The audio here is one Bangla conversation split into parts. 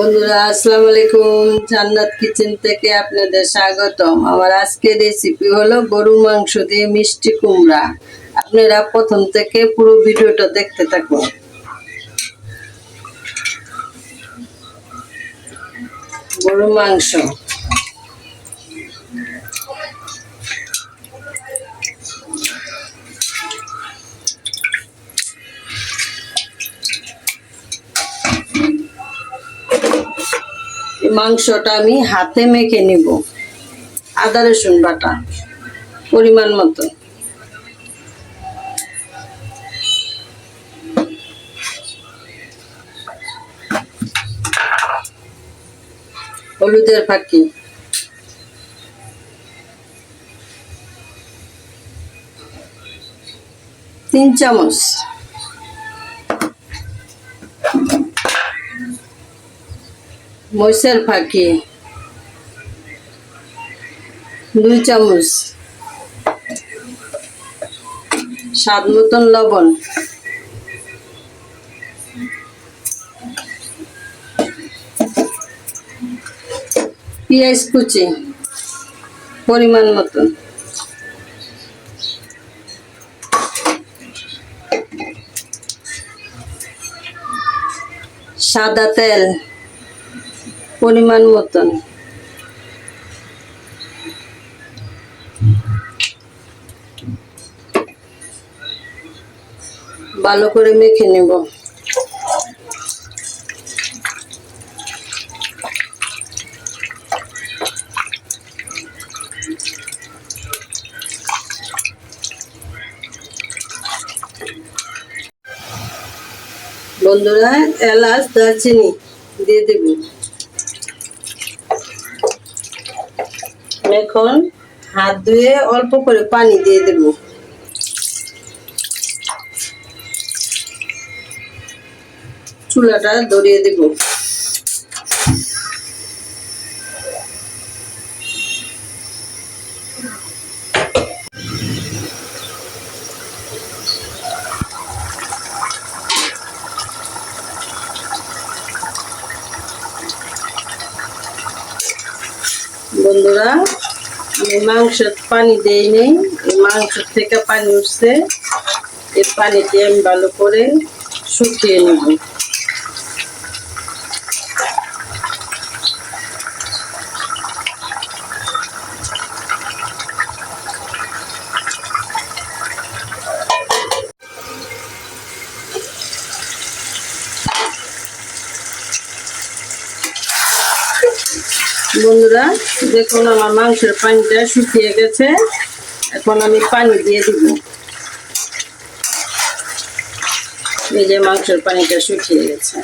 বন্ধুরা, আসসালামু আলাইকুম। জান্নাত কিচেন থেকে আপনাদের স্বাগতম। আমার আজকের রেসিপি হলো গরু মাংস দিয়ে মিষ্টি কুমড়া। আপনারা প্রথম থেকে পুরো ভিডিওটা দেখতে থাকুন। গরু মাংস। মাংসটা আমি হাতে মেখে নিব। আদা রসুন বাটা পরিমাণ মতো। হলুদের ফাঁকি। তিন চামচ। মরিচের ফাঁকি। দুই চামচ। স্বাদ মতন লবণ। পেঁয়াজ কুচি। পরিমাণ মতন। সাদা তেল। পরিমাণ মতন। ভালো করে মেখে নেব। বন্ধুরা এলাচ দারচিনি দিয়ে দেব। এখন হাত ধুয়ে অল্প করে পানি দিয়ে দেব। চুলাটা ধরিয়ে দেব। বন্ধুরা, আমি মাংস পানি দেই নেই। এই মাংস থেকে পানি উঠছে। এই পানিতে আমি ভালো করে শুকিয়ে নেব। বন্ধুরা, দেখুন আমার মাংসের পানিটা শুকিয়ে গেছে। এখন আমি পানি দিয়ে দিব। এই যে মাংসের পানিটা শুকিয়ে গেছে।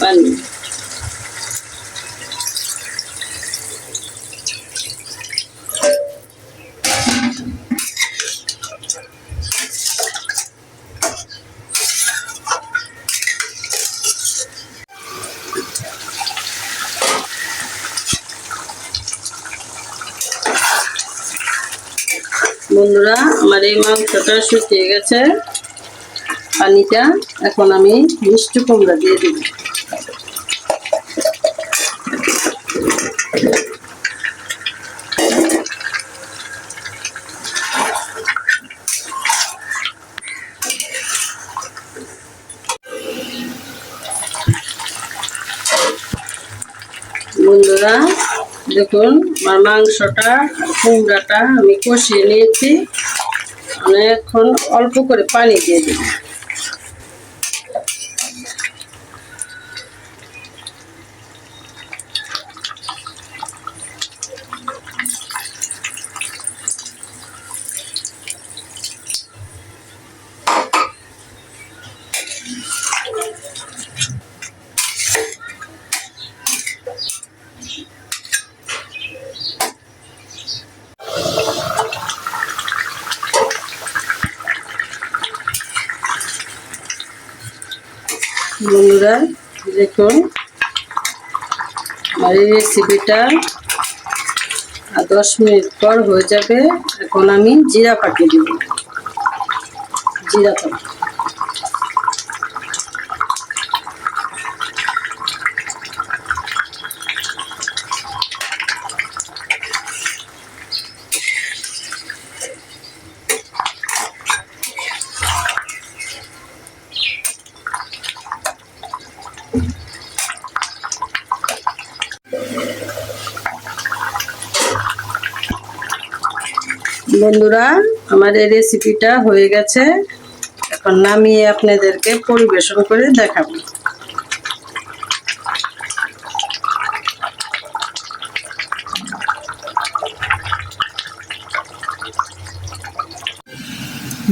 পানি। বন্ধুরা আমার এই মাংসটা শুকিয়ে গেছে। পানিটা এখন আমি মিষ্টি কুমড়া দিয়ে দিব। বন্ধুরা দেখুন আমার মাংসটা কুমড়াটা আমি কষিয়ে নিয়েছি। এখন অল্প করে পানি দিয়ে দিই বন্ধুরা, দেখুন। আমার এই রেসিপিটা দশ মিনিট পর হয়ে যাবে। এখন আমি জিরা পাঠিয়ে দেব। জিরা তো বন্ধুরা, আমার এই রেসিপিটা হয়ে গেছে। এখন নামিয়ে আপনাদেরকে পরিবেশন করে দেখাবো।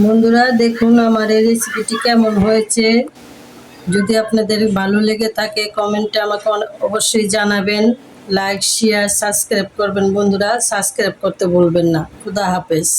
বন্ধুরা, দেখুন আমার এই রেসিপিটি কেমন হয়েছে। যদি আপনাদের ভালো লেগে থাকে কমেন্টে আমাকে অবশ্যই জানাবেন। লাইক শেয়ার সাবস্ক্রাইব করবেন বন্ধুরা। সাবস্ক্রাইব করতে ভুলবেন না। খুদা হাফেজ।